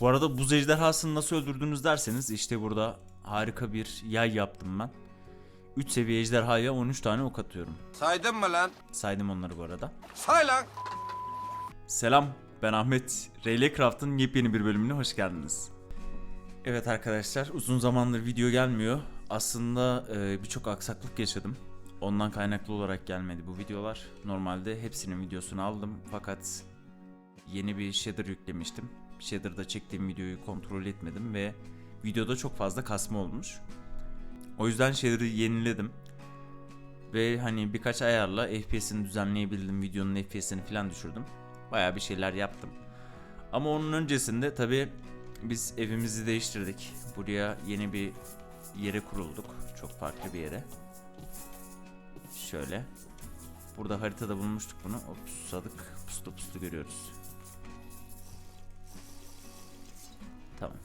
Bu arada buz ejderhasını nasıl öldürdünüz derseniz işte burada harika bir yay yaptım ben. 3 seviye ejderhaya 13 tane ok atıyorum. Saydın mı lan? Saydım onları bu arada. Say lan. Selam ben Ahmet. Rayle Craft'ın yepyeni bir bölümüne hoş geldiniz. Evet arkadaşlar uzun zamandır video gelmiyor. Aslında e, birçok aksaklık yaşadım. Ondan kaynaklı olarak gelmedi bu videolar. Normalde hepsinin videosunu aldım fakat yeni bir shader yüklemiştim. Shader'da çektiğim videoyu kontrol etmedim ve videoda çok fazla kasma olmuş. O yüzden shader'ı yeniledim. Ve hani birkaç ayarla FPS'ini düzenleyebildim. Videonun FPS'ini falan düşürdüm. Bayağı bir şeyler yaptım. Ama onun öncesinde tabii biz evimizi değiştirdik. Buraya yeni bir yere kurulduk. Çok farklı bir yere. Şöyle. Burada haritada bulmuştuk bunu. Hop susadık. Puslu puslu görüyoruz. Tamam.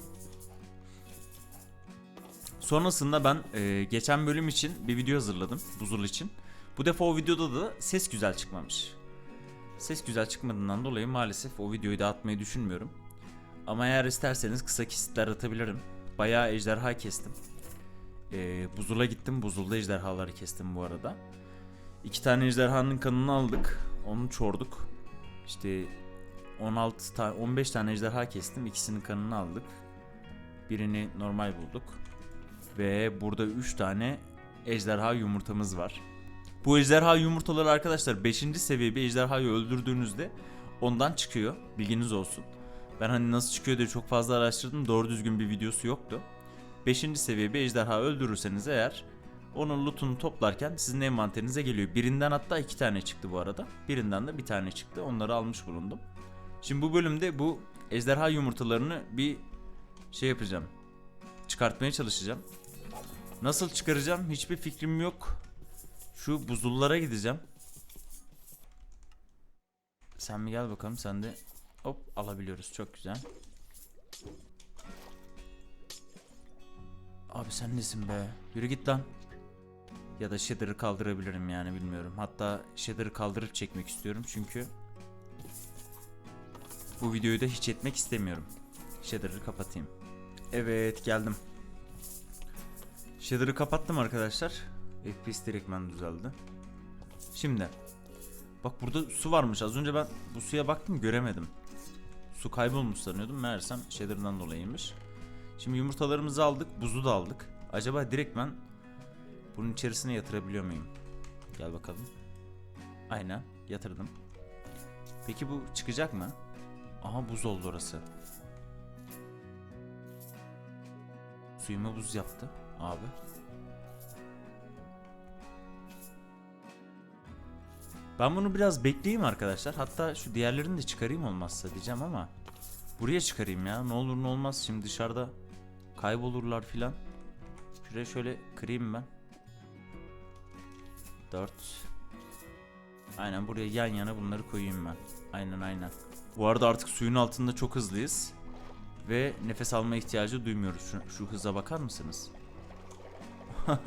Sonrasında ben e, geçen bölüm için bir video hazırladım. Buzul için. Bu defa o videoda da ses güzel çıkmamış. Ses güzel çıkmadığından dolayı maalesef o videoyu da atmayı düşünmüyorum. Ama eğer isterseniz kısa kesitler atabilirim. Bayağı ejderha kestim. Ee, buzula gittim. Buzulda ejderhaları kestim bu arada. İki tane ejderhanın kanını aldık. Onu çorduk. İşte 16 tane 15 tane ejderha kestim. İkisinin kanını aldık. Birini normal bulduk. Ve burada 3 tane ejderha yumurtamız var. Bu ejderha yumurtaları arkadaşlar 5. seviye bir ejderhayı öldürdüğünüzde ondan çıkıyor. Bilginiz olsun. Ben hani nasıl çıkıyor diye çok fazla araştırdım. Doğru düzgün bir videosu yoktu. 5. seviye bir ejderha öldürürseniz eğer onun lootunu toplarken sizin envanterinize geliyor. Birinden hatta iki tane çıktı bu arada. Birinden de bir tane çıktı. Onları almış bulundum. Şimdi bu bölümde bu ejderha yumurtalarını bir şey yapacağım. Çıkartmaya çalışacağım. Nasıl çıkaracağım hiçbir fikrim yok. Şu buzullara gideceğim. Sen bir gel bakalım sen de hop alabiliyoruz çok güzel. Abi sen nesin be? Yürü git lan. Ya da shader'ı kaldırabilirim yani bilmiyorum. Hatta shader'ı kaldırıp çekmek istiyorum çünkü bu videoyu da hiç etmek istemiyorum. Shader'ı kapatayım. Evet geldim. Shader'ı kapattım arkadaşlar. FPS direktmen düzeldi. Şimdi. Bak burada su varmış. Az önce ben bu suya baktım göremedim. Su kaybolmuş sanıyordum. Meğersem shader'dan dolayıymış. Şimdi yumurtalarımızı aldık. Buzu da aldık. Acaba direktmen bunun içerisine yatırabiliyor muyum? Gel bakalım. Aynen yatırdım. Peki bu çıkacak mı? Aha buz oldu orası. Suyuma buz yaptı abi. Ben bunu biraz bekleyeyim arkadaşlar. Hatta şu diğerlerini de çıkarayım olmazsa diyeceğim ama buraya çıkarayım ya. Ne olur ne olmaz şimdi dışarıda kaybolurlar filan. Şuraya şöyle kırayım ben. 4 Aynen buraya yan yana bunları koyayım ben. Aynen aynen. Bu arada artık suyun altında çok hızlıyız. Ve nefes alma ihtiyacı duymuyoruz. Şu, şu hıza bakar mısınız?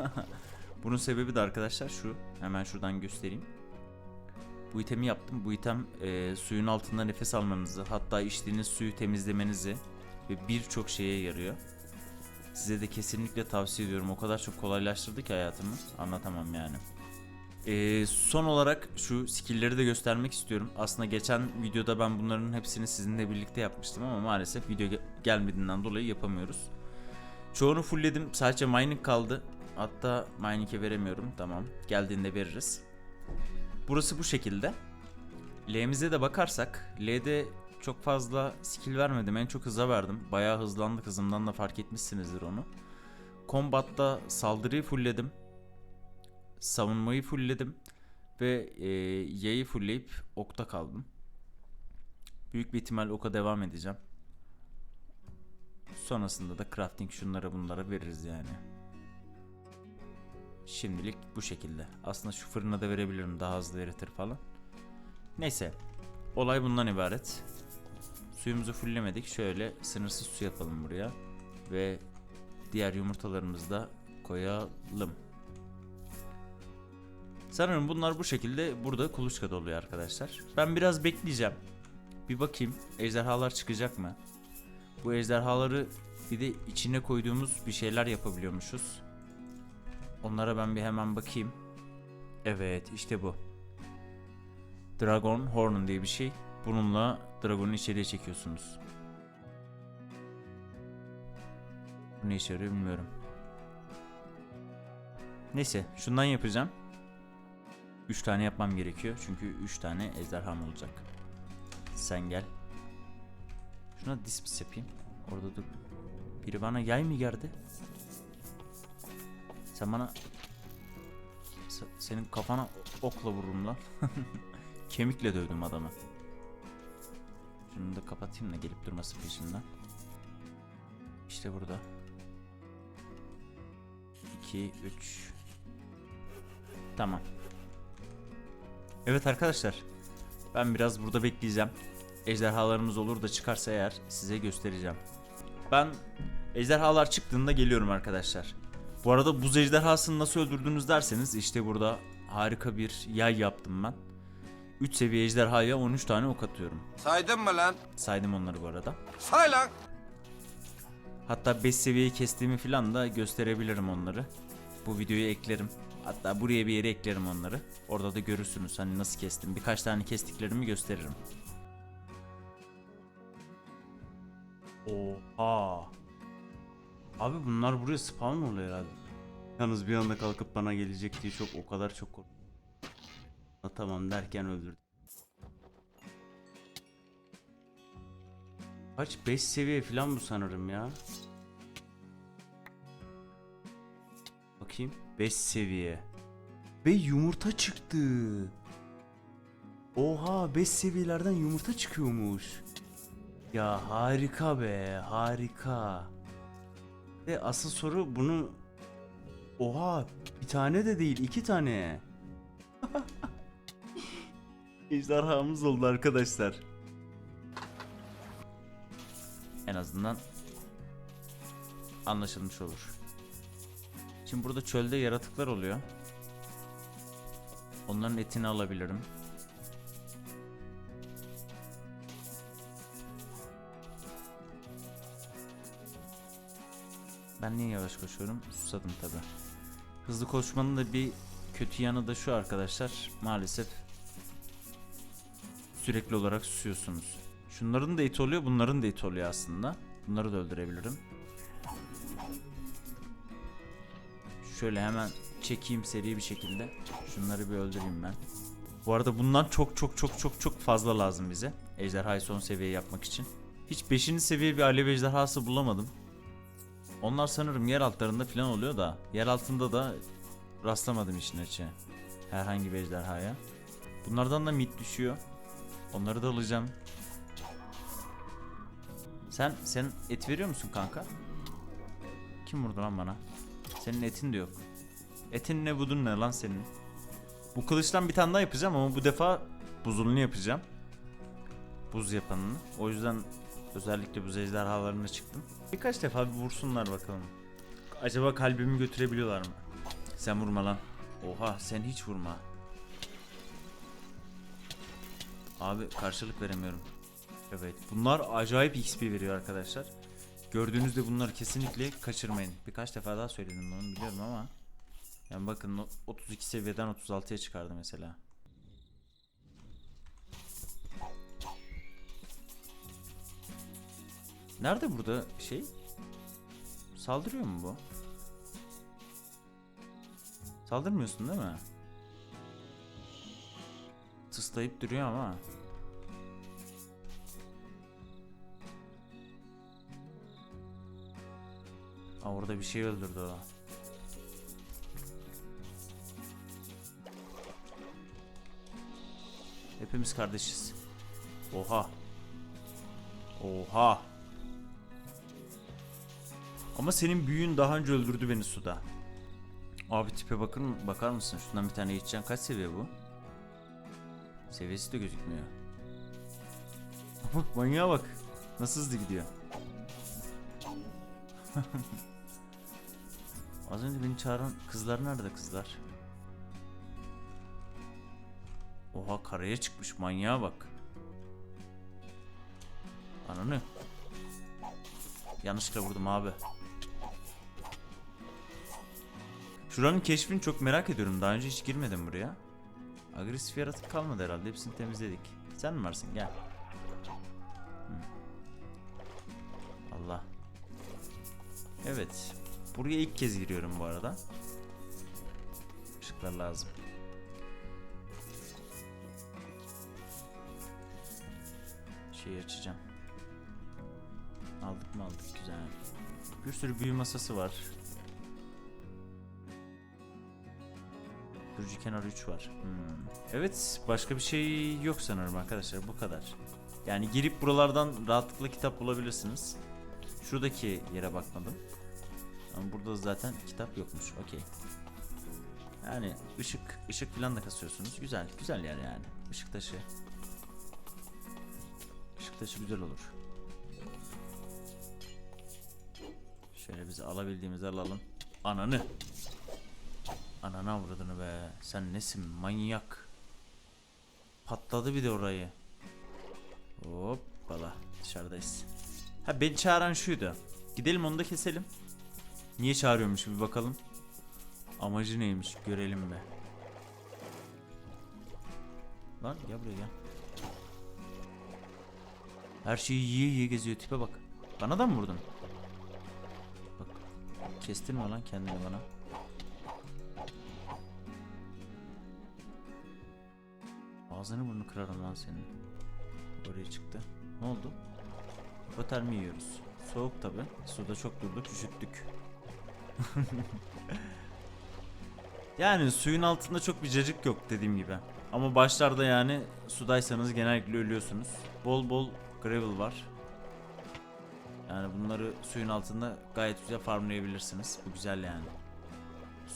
Bunun sebebi de arkadaşlar şu. Hemen şuradan göstereyim. Bu itemi yaptım. Bu item e, suyun altında nefes almanızı, hatta içtiğiniz suyu temizlemenizi ve birçok şeye yarıyor. Size de kesinlikle tavsiye ediyorum. O kadar çok kolaylaştırdı ki hayatımı. Anlatamam yani. E, son olarak şu skill'leri de göstermek istiyorum. Aslında geçen videoda ben bunların hepsini sizinle birlikte yapmıştım ama maalesef video ge- gelmediğinden dolayı yapamıyoruz. Çoğunu fullledim. Sadece mining kaldı. Hatta mining'e veremiyorum. Tamam. Geldiğinde veririz. Burası bu şekilde. L'mize de bakarsak L'de çok fazla skill vermedim. En çok hıza verdim. Bayağı hızlandık. Hızımdan da fark etmişsinizdir onu. Combat'ta saldırıyı fullledim. Savunmayı fullledim. Ve e, yayı fullleyip okta kaldım. Büyük bir ihtimal oka devam edeceğim. Sonrasında da crafting şunlara bunlara veririz yani. Şimdilik bu şekilde. Aslında şu fırına da verebilirim daha hızlı eritir falan. Neyse. Olay bundan ibaret. Suyumuzu fulllemedik. Şöyle sınırsız su yapalım buraya. Ve diğer yumurtalarımızı da koyalım. Sanırım bunlar bu şekilde burada kuluçkada oluyor arkadaşlar. Ben biraz bekleyeceğim. Bir bakayım ejderhalar çıkacak mı? Bu ejderhaları bir de içine koyduğumuz bir şeyler yapabiliyormuşuz. Onlara ben bir hemen bakayım. Evet işte bu. Dragon Horn diye bir şey. Bununla Dragon'u içeriye çekiyorsunuz. Bu ne işe yarıyor bilmiyorum. Neyse şundan yapacağım. 3 tane yapmam gerekiyor. Çünkü 3 tane ejderham olacak. Sen gel. Şuna dispis yapayım. Orada dur. Biri bana yay mı gerdi? Sen bana... Se- Senin kafana okla vururum lan. Kemikle dövdüm adamı. Şunu da kapatayım da gelip durması peşimden. İşte burada. 2, 3. Tamam. Evet arkadaşlar. Ben biraz burada bekleyeceğim. Ejderhalarımız olur da çıkarsa eğer size göstereceğim. Ben ejderhalar çıktığında geliyorum arkadaşlar. Bu arada buz ejderhasını nasıl öldürdünüz derseniz işte burada harika bir yay yaptım ben. 3 seviye ejderhaya 13 tane ok atıyorum. Saydın mı lan? Saydım onları bu arada. Say lan. Hatta 5 seviyeyi kestiğimi falan da gösterebilirim onları. Bu videoyu eklerim. Hatta buraya bir yere eklerim onları. Orada da görürsünüz hani nasıl kestim. Birkaç tane kestiklerimi gösteririm. Oha. Abi bunlar buraya spawn oluyor herhalde. Yalnız bir anda kalkıp bana gelecek diye çok o kadar çok korktum. Tamam derken öldürdüm. Kaç 5 seviye falan bu sanırım ya. Bakayım 5 seviye. Ve yumurta çıktı. Oha 5 seviyelerden yumurta çıkıyormuş. Ya harika be harika. Ve asıl soru bunu Oha bir tane de değil iki tane. Ejderhamız oldu arkadaşlar. En azından anlaşılmış olur. Şimdi burada çölde yaratıklar oluyor. Onların etini alabilirim. Ben niye yavaş koşuyorum? Susadım tabi. Hızlı koşmanın da bir kötü yanı da şu arkadaşlar. Maalesef sürekli olarak susuyorsunuz. Şunların da eti oluyor, bunların da eti oluyor aslında. Bunları da öldürebilirim. Şöyle hemen çekeyim seri bir şekilde. Şunları bir öldüreyim ben. Bu arada bundan çok çok çok çok çok fazla lazım bize. Ejderhayı son seviye yapmak için. Hiç 5. seviye bir alev ejderhası bulamadım. Onlar sanırım yer altlarında falan oluyor da yer altında da rastlamadım işin açığı. Herhangi bir ejderhaya. Bunlardan da mit düşüyor. Onları da alacağım. Sen sen et veriyor musun kanka? Kim vurdu lan bana? Senin etin de yok. Etin ne budun ne lan senin? Bu kılıçtan bir tane daha yapacağım ama bu defa buzulunu yapacağım. Buz yapanını. O yüzden özellikle buz ejderhalarına çıktım. Birkaç defa bir vursunlar bakalım. Acaba kalbimi götürebiliyorlar mı? Sen vurma lan. Oha sen hiç vurma. Abi karşılık veremiyorum. Evet bunlar acayip XP veriyor arkadaşlar. Gördüğünüzde bunları kesinlikle kaçırmayın. Birkaç defa daha söyledim bunu biliyorum ama. Yani bakın o- 32 seviyeden 36'ya çıkardı mesela. Nerede burada şey? Saldırıyor mu bu? Saldırmıyorsun değil mi? Tıslayıp duruyor ama. Aa, orada bir şey öldürdü o. Hepimiz kardeşiz. Oha. Oha. Ama senin büyüğün daha önce öldürdü beni suda. Abi tipe bakın bakar mısın? Şundan bir tane geçeceğim. Kaç seviye bu? Seviyesi de gözükmüyor. Bak manyağa bak. Nasıl hızlı gidiyor. Az önce beni çağıran kızlar nerede kızlar? Oha karaya çıkmış manyağa bak. Ananı. yanlışlıkla vurdum abi. Şuranın keşfini çok merak ediyorum. Daha önce hiç girmedim buraya. Agresif yaratık kalmadı herhalde. Hepsini temizledik. Sen mi varsın? Gel. Allah. Evet. Buraya ilk kez giriyorum bu arada. Işıklar lazım. Şeyi açacağım. Aldık mı aldık güzel. Bir sürü büyü masası var. Sürücü kenarı 3 var. Hmm. Evet başka bir şey yok sanırım arkadaşlar bu kadar. Yani girip buralardan rahatlıkla kitap bulabilirsiniz. Şuradaki yere bakmadım. Ama burada zaten kitap yokmuş. Okey. Yani ışık ışık falan da kasıyorsunuz. Güzel güzel yer yani. Işık taşı. Işık taşı güzel olur. Şöyle bizi alabildiğimizi alalım. Ananı. Ananı avradını be. Sen nesin manyak. Patladı bir de orayı. Hoppala dışarıdayız. Ha beni çağıran şuydu. Gidelim onu da keselim. Niye çağırıyormuş bir bakalım. Amacı neymiş görelim be. Lan gel buraya gel. Her şeyi yiye yiye geziyor tipe bak. Bana da mı vurdun? Bak. Kestirme lan kendini bana. Ağzını burnunu kırarım lan senin. Oraya çıktı. Ne oldu? Hipotermi yiyoruz. Soğuk tabi. Suda çok durduk üşüttük. yani suyun altında çok bir cacık yok dediğim gibi. Ama başlarda yani sudaysanız genellikle ölüyorsunuz. Bol bol gravel var. Yani bunları suyun altında gayet güzel farmlayabilirsiniz. Bu güzel yani.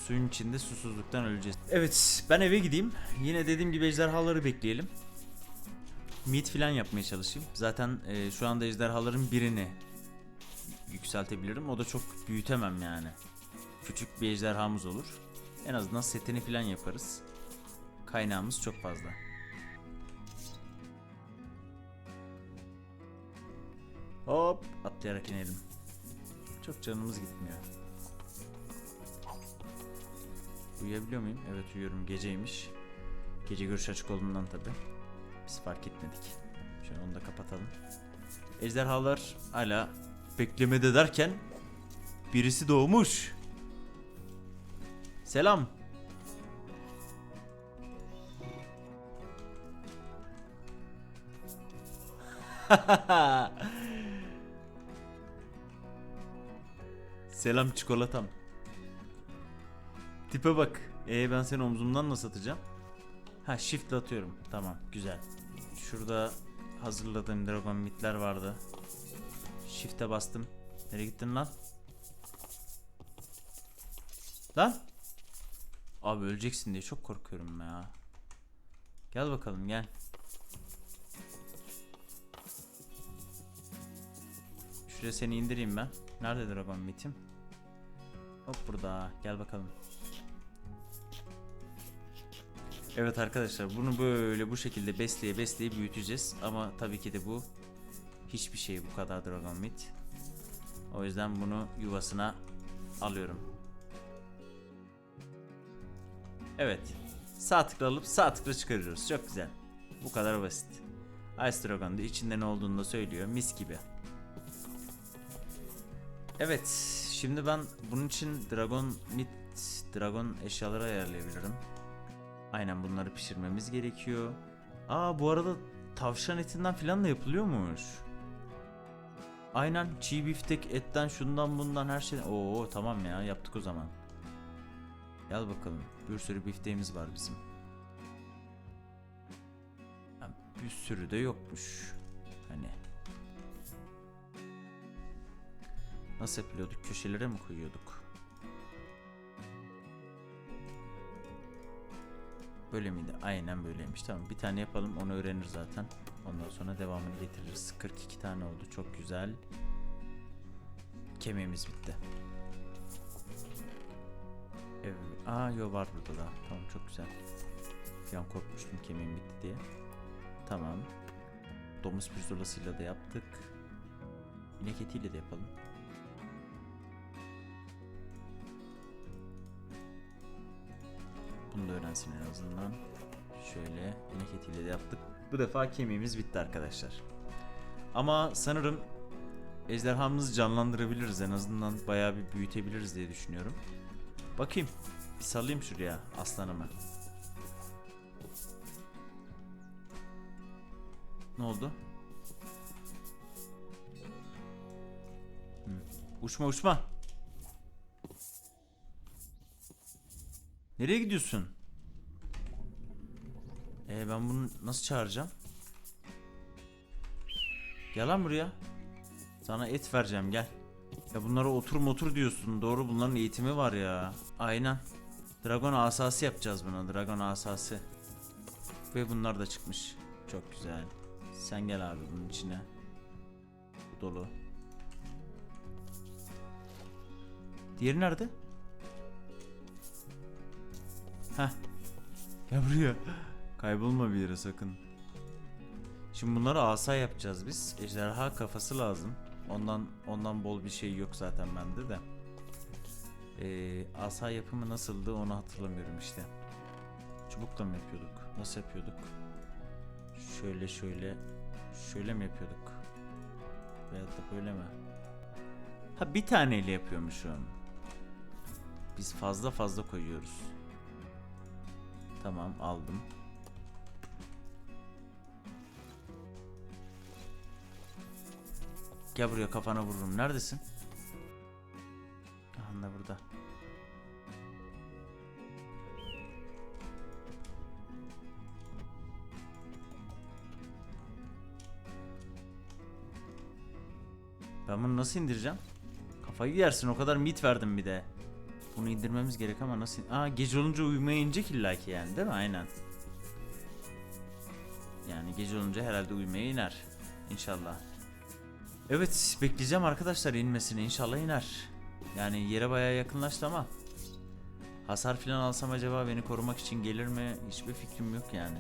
Suyun içinde susuzluktan öleceğiz. Evet ben eve gideyim. Yine dediğim gibi ejderhaları bekleyelim. Meat falan yapmaya çalışayım. Zaten e, şu anda ejderhaların birini yükseltebilirim. O da çok büyütemem yani. Küçük bir ejderhamız olur. En azından setini falan yaparız. Kaynağımız çok fazla. Hop atlayarak inelim. Çok canımız gitmiyor. Uyuyabiliyor muyum? Evet uyuyorum. Geceymiş. Gece görüş açık olduğundan tabi. Biz fark etmedik. Şöyle onu da kapatalım. Ejderhalar hala beklemede derken birisi doğmuş. Selam. Selam çikolatam. Tipe bak. Ee ben seni omzumdan nasıl atacağım? Ha shift atıyorum. Tamam güzel. Şurada hazırladığım dragon mitler vardı. Shift'e bastım. Nereye gittin lan? Lan? Abi öleceksin diye çok korkuyorum ya. Gel bakalım gel. Şuraya seni indireyim ben. Nerede dragon mitim? Hop burada. Gel bakalım. Evet arkadaşlar bunu böyle bu şekilde besleye besleye büyüteceğiz. Ama tabii ki de bu hiçbir şey bu kadar Dragon Meat. O yüzden bunu yuvasına alıyorum. Evet. Sağ tıkla alıp sağ tıkla çıkarıyoruz. Çok güzel. Bu kadar basit. Ice Dragon da içinde ne olduğunu da söylüyor. Mis gibi. Evet. Şimdi ben bunun için Dragon Meat, Dragon eşyaları ayarlayabilirim. Aynen bunları pişirmemiz gerekiyor. Aa bu arada tavşan etinden falan da yapılıyormuş. Aynen çiğ biftek etten şundan bundan her şey. Oo tamam ya yaptık o zaman. Gel bakalım. Bir sürü bifteğimiz var bizim. Bir sürü de yokmuş. Hani. Nasıl yapıyorduk? Köşelere mi koyuyorduk? Böyle miydi? Aynen böyleymiş. Tamam bir tane yapalım onu öğrenir zaten. Ondan sonra devamını getiririz. 42 tane oldu. Çok güzel. Kemiğimiz bitti. Evet. Aa yo var burada da. Tamam çok güzel. Bir an korkmuştum kemiğim bitti diye. Tamam. Domuz pirzolasıyla da yaptık. İnek etiyle de yapalım. Bunu da öğrensin en azından. Şöyle inek etiyle de yaptık. Bu defa kemiğimiz bitti arkadaşlar. Ama sanırım ejderhamızı canlandırabiliriz. En azından bayağı bir büyütebiliriz diye düşünüyorum. Bakayım. Bir sallayayım şuraya aslanımı. Ne oldu? Hı. Uçma uçma. Nereye gidiyorsun? Ee ben bunu nasıl çağıracağım? Gel lan buraya. Sana et vereceğim gel. Ya bunlara otur motur diyorsun. Doğru bunların eğitimi var ya. Aynen. Dragon asası yapacağız buna. Dragon asası. Ve bunlar da çıkmış. Çok güzel. Sen gel abi bunun içine. Dolu. Diğeri nerede? Heh. Gel buraya. Kaybolma bir yere sakın. Şimdi bunları asa yapacağız biz. Ejderha kafası lazım. Ondan ondan bol bir şey yok zaten bende de. Ee, asa yapımı nasıldı onu hatırlamıyorum işte. Çubukla mı yapıyorduk? Nasıl yapıyorduk? Şöyle şöyle şöyle mi yapıyorduk? Veyahut da böyle mi? Ha bir taneyle yapıyormuşum. Biz fazla fazla koyuyoruz. Tamam aldım. Gel buraya kafana vururum. Neredesin? Da burada. Ben bunu nasıl indireceğim? Kafayı yersin o kadar mit verdim bir de. Bunu indirmemiz gerek ama nasıl? Aa gece olunca uyumaya inecek illaki yani değil mi? Aynen. Yani gece olunca herhalde uyumaya iner. İnşallah. Evet bekleyeceğim arkadaşlar inmesini inşallah iner. Yani yere bayağı yakınlaştı ama hasar falan alsam acaba beni korumak için gelir mi? Hiçbir fikrim yok yani.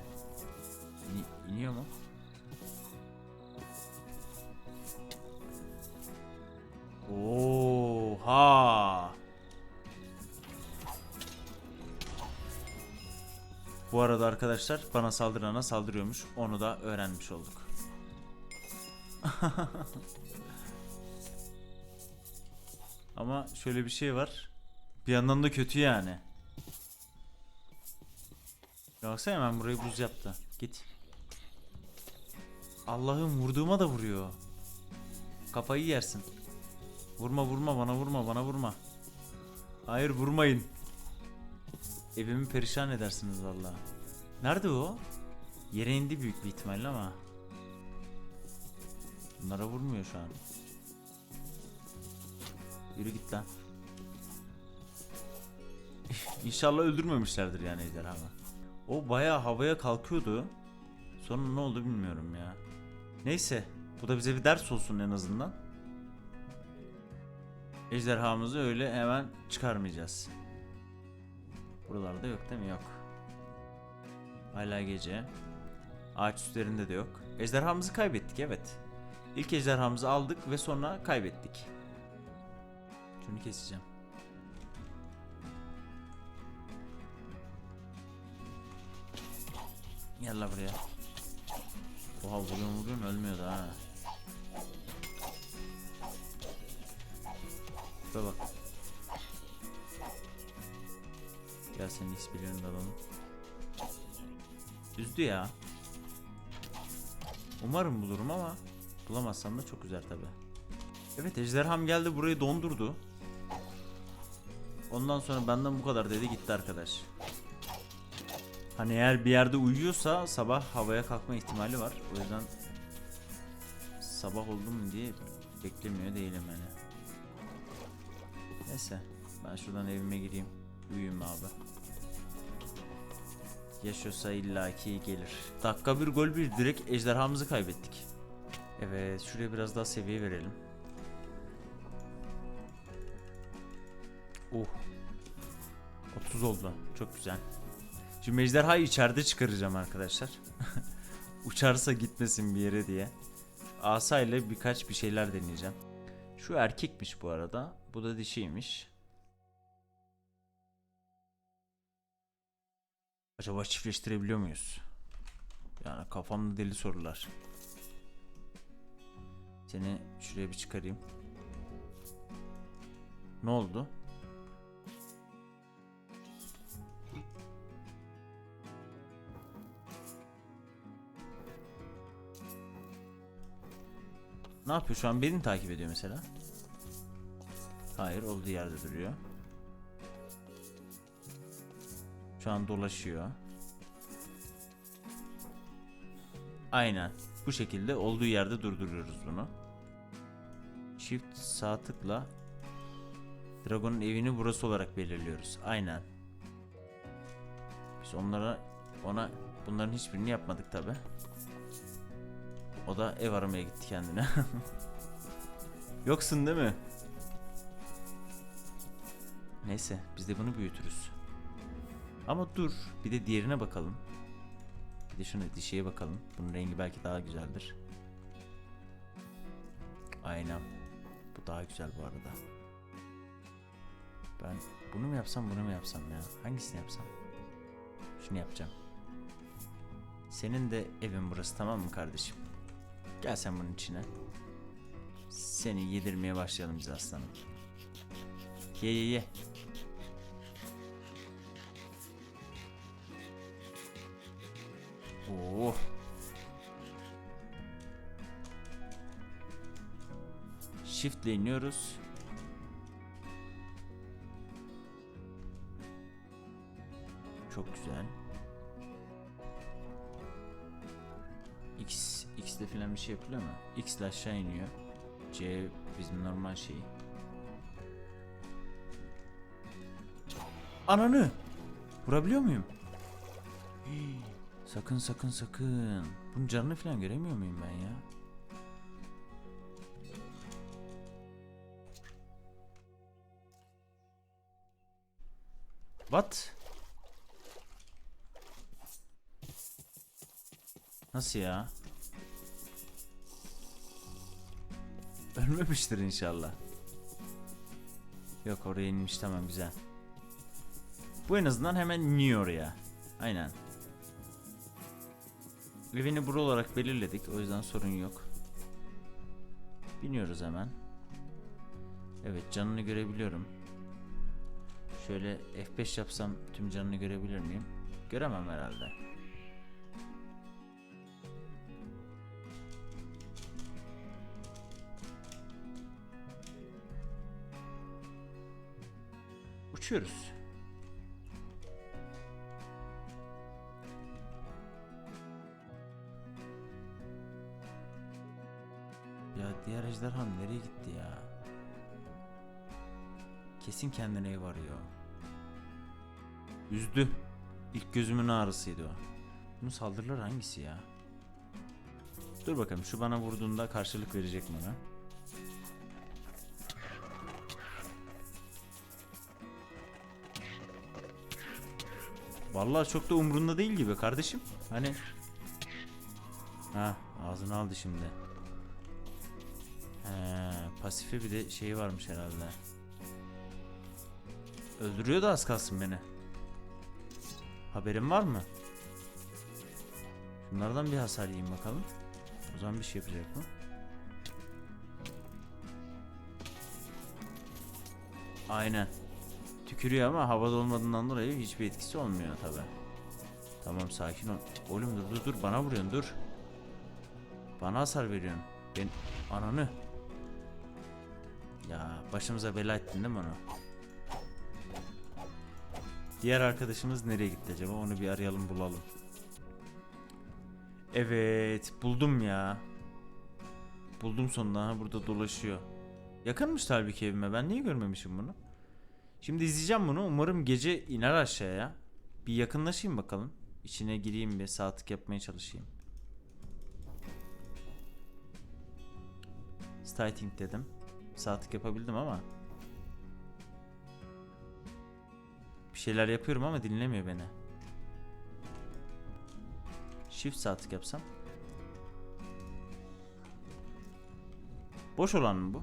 İni- iniyor mu? Oha! Bu arada arkadaşlar bana saldırana saldırıyormuş. Onu da öğrenmiş olduk. Ama şöyle bir şey var. Bir yandan da kötü yani. Ya baksana hemen burayı buz yaptı. Git. Allah'ım vurduğuma da vuruyor. Kafayı yersin. Vurma vurma bana vurma bana vurma. Hayır vurmayın. Evimi perişan edersiniz vallahi. Nerede o? Yere indi büyük bir ihtimalle ama. Bunlara vurmuyor şu an. Yürü git lan. İnşallah öldürmemişlerdir yani ejderhamı. O bayağı havaya kalkıyordu. Sonra ne oldu bilmiyorum ya. Neyse. Bu da bize bir ders olsun en azından. Ejderhamızı öyle hemen çıkarmayacağız. Buralarda yok değil mi? Yok. Hala gece. Ağaç üstlerinde de yok. Ejderhamızı kaybettik evet. İlk ejderhamızı aldık ve sonra kaybettik. Şunu keseceğim. Gel la buraya. Oha vuruyorum vuruyorum ölmüyor da ha. Şuraya bak. Gel senin XP'lerini alalım. Üzdü ya. Umarım bulurum ama bulamazsam da çok güzel tabi. Evet ejderham geldi burayı dondurdu. Ondan sonra benden bu kadar dedi gitti arkadaş. Hani eğer bir yerde uyuyorsa sabah havaya kalkma ihtimali var. O yüzden sabah oldu mu diye beklemiyor değilim yani. Neyse ben şuradan evime gireyim. Uyuyayım abi. Yaşıyorsa illaki gelir. Dakika bir gol bir direkt ejderhamızı kaybettik. Evet şuraya biraz daha seviye verelim. Oh. 30 oldu. Çok güzel. Şimdi ejderhayı içeride çıkaracağım arkadaşlar. Uçarsa gitmesin bir yere diye. Asa ile birkaç bir şeyler deneyeceğim. Şu erkekmiş bu arada. Bu da dişiymiş. Acaba çiftleştirebiliyor muyuz? Yani kafamda deli sorular. Seni şuraya bir çıkarayım. Ne oldu? Ne yapıyor şu an beni takip ediyor mesela? Hayır olduğu yerde duruyor. Şu an dolaşıyor. Aynen. Bu şekilde olduğu yerde durduruyoruz bunu. Shift sağ tıkla Dragon'un evini burası olarak belirliyoruz. Aynen. Biz onlara ona bunların hiçbirini yapmadık tabi. O da ev aramaya gitti kendine. Yoksun değil mi? Neyse biz de bunu büyütürüz. Ama dur bir de diğerine bakalım. Bir de şuna dişiye bakalım. Bunun rengi belki daha güzeldir. Aynen. Daha güzel bu arada. Ben bunu mu yapsam bunu mu yapsam ya? Hangisini yapsam? Şunu yapacağım. Senin de evin burası tamam mı kardeşim? Gel sen bunun içine. Seni yedirmeye başlayalım biz aslanım. Ye ye ye. Oo. Shift'le iniyoruz. Çok güzel. X X'de falan bir şey yapılıyor mu? X ile aşağı iniyor. C bizim normal şeyi. Ananı! Vurabiliyor muyum? Sakın sakın sakın. Bunun canını falan göremiyor muyum ben ya? What? Nasıl ya? Ölmemiştir inşallah. Yok oraya inmiş tamam güzel. Bu en azından hemen iniyor oraya. Aynen. Evini bura olarak belirledik o yüzden sorun yok. Biniyoruz hemen. Evet canını görebiliyorum. Şöyle F5 yapsam tüm canını görebilir miyim? Göremem herhalde. Uçuyoruz. Ya diğer ejderhan nereye gitti ya? Kesin kendine ev arıyor. Üzdü. İlk gözümün ağrısıydı o. Bunun saldırıları hangisi ya? Dur bakalım şu bana vurduğunda karşılık verecek ona? Vallahi çok da umrunda değil gibi kardeşim. Hani Ha ağzını aldı şimdi. He, pasife bir de şeyi varmış herhalde. Öldürüyor da az kalsın beni. Haberin var mı? Şunlardan bir hasar yiyeyim bakalım. O zaman bir şey yapacak mı? Aynen. Tükürüyor ama havada olmadığından dolayı hiçbir etkisi olmuyor tabi. Tamam sakin ol. Oğlum dur dur dur bana vuruyorsun dur. Bana hasar veriyorsun. Ben ananı. Ya başımıza bela ettin değil mi onu? Diğer arkadaşımız nereye gitti acaba? Onu bir arayalım bulalım. Evet buldum ya. Buldum sonunda ha burada dolaşıyor. Yakınmış halbuki evime ben niye görmemişim bunu? Şimdi izleyeceğim bunu umarım gece iner aşağıya. Bir yakınlaşayım bakalım. İçine gireyim bir saatlik yapmaya çalışayım. Starting dedim. Saatlik yapabildim ama. Bir şeyler yapıyorum ama dinlemiyor beni. Shift saatlik yapsam. Boş olan mı bu?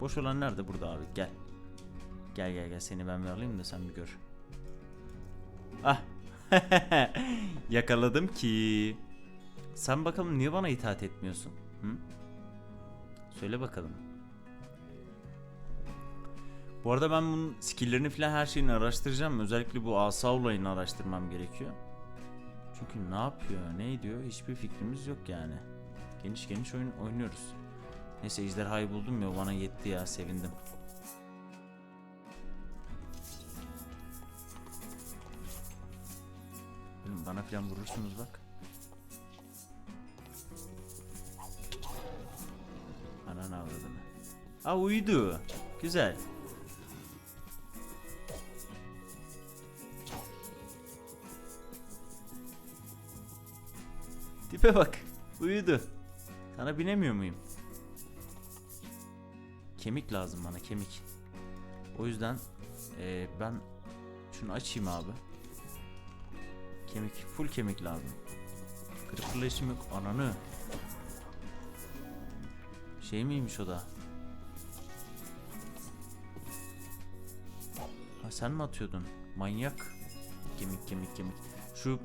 Boş olan nerede burada abi? Gel. Gel gel gel seni ben bir alayım da sen bir gör. Ah. Yakaladım ki. Sen bakalım niye bana itaat etmiyorsun? Hı? Söyle bakalım. Bu arada ben bunun skill'lerini falan her şeyini araştıracağım. Özellikle bu asa olayını araştırmam gerekiyor. Çünkü ne yapıyor, ne ediyor hiçbir fikrimiz yok yani. Geniş geniş oyun oynuyoruz. Neyse ejderhayı buldum ya bana yetti ya sevindim. Bana falan vurursunuz bak. Ananı avradını. Aa uyudu. Güzel. Tipe bak. Uyudu. Sana binemiyor muyum? Kemik lazım bana kemik. O yüzden eee, ben şunu açayım abi. Kemik, full kemik lazım. Fırlayışım yok. Ananı. Şey miymiş o da? Ha sen mi atıyordun? Manyak. Kemik kemik kemik. Şu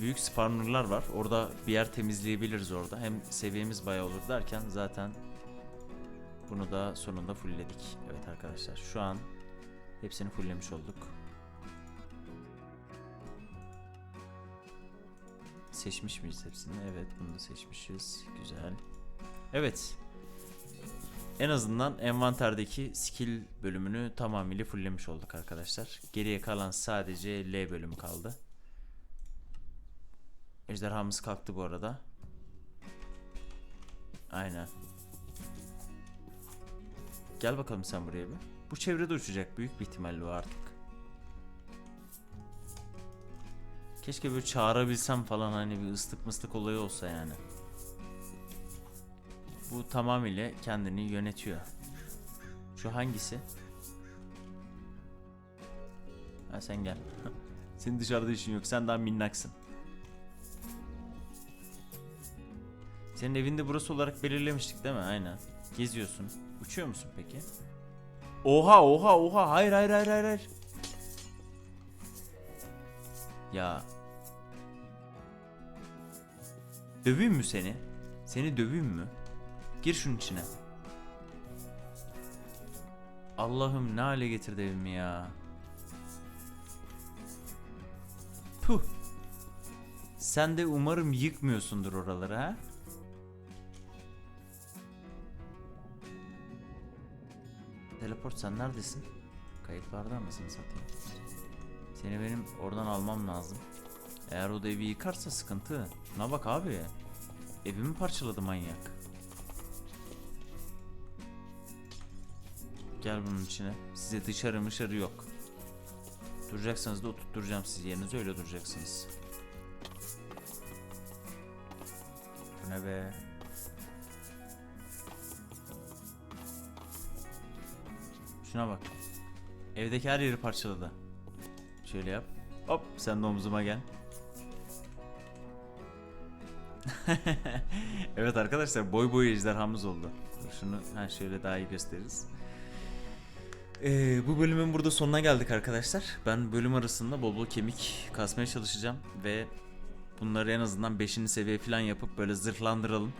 büyük spawnerlar var. Orada bir yer temizleyebiliriz orada. Hem seviyemiz bayağı olur derken zaten bunu da sonunda fullledik. Evet arkadaşlar şu an hepsini fulllemiş olduk. Seçmiş miyiz hepsini? Evet bunu da seçmişiz. Güzel. Evet. En azından envanterdeki skill bölümünü tamamıyla fulllemiş olduk arkadaşlar. Geriye kalan sadece L bölümü kaldı. Ejderhamız kalktı bu arada. Aynen. Gel bakalım sen buraya bir. Bu çevrede uçacak büyük bir ihtimalle o artık. Keşke böyle çağırabilsem falan hani bir ıslık mıslık olayı olsa yani. Bu tamamıyla kendini yönetiyor. Şu hangisi? Ha sen gel. Senin dışarıda işin yok. Sen daha minnaksın. Senin evinde burası olarak belirlemiştik değil mi? Aynen. Geziyorsun. Uçuyor musun peki? Oha oha oha. Hayır hayır hayır hayır. hayır. Ya. Döveyim mü seni? Seni döveyim mü? Gir şunun içine. Allah'ım ne hale getirdi evimi ya. Puh. Sen de umarım yıkmıyorsundur oraları ha? Teleport sen neredesin? Kayıtlarda mısın satayım? Seni benim oradan almam lazım. Eğer o da evi yıkarsa sıkıntı. Şuna bak abi. Evimi parçaladı manyak. Gel bunun içine. Size dışarı mışarı yok. Duracaksanız da oturtturacağım sizi yerinize öyle duracaksınız. Bu ne be? Şuna bak. Evdeki her yeri parçaladı. Şöyle yap. Hop sen de omzuma gel. evet arkadaşlar boy boy ejderhamız oldu. Dur Şunu ha şöyle daha iyi gösteririz. Ee, bu bölümün burada sonuna geldik arkadaşlar. Ben bölüm arasında bol bol kemik kasmaya çalışacağım ve bunları en azından 5. seviye falan yapıp böyle zırhlandıralım.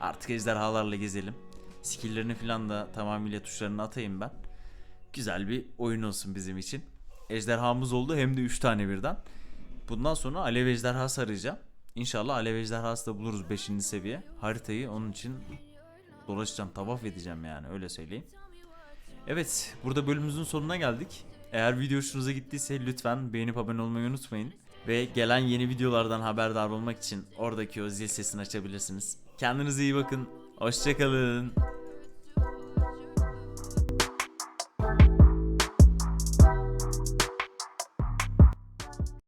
Artık ejderhalarla gezelim. Skill'lerini falan da tamamıyla tuşlarını atayım ben. Güzel bir oyun olsun bizim için. Ejderhamız oldu hem de 3 tane birden. Bundan sonra alev ejderhası arayacağım. İnşallah alev ejderhası da buluruz 5. seviye. Haritayı onun için dolaşacağım, tavaf edeceğim yani öyle söyleyeyim. Evet, burada bölümümüzün sonuna geldik. Eğer video hoşunuza gittiyse lütfen beğenip abone olmayı unutmayın. Ve gelen yeni videolardan haberdar olmak için oradaki o zil sesini açabilirsiniz. Kendinize iyi bakın. Hoşçakalın.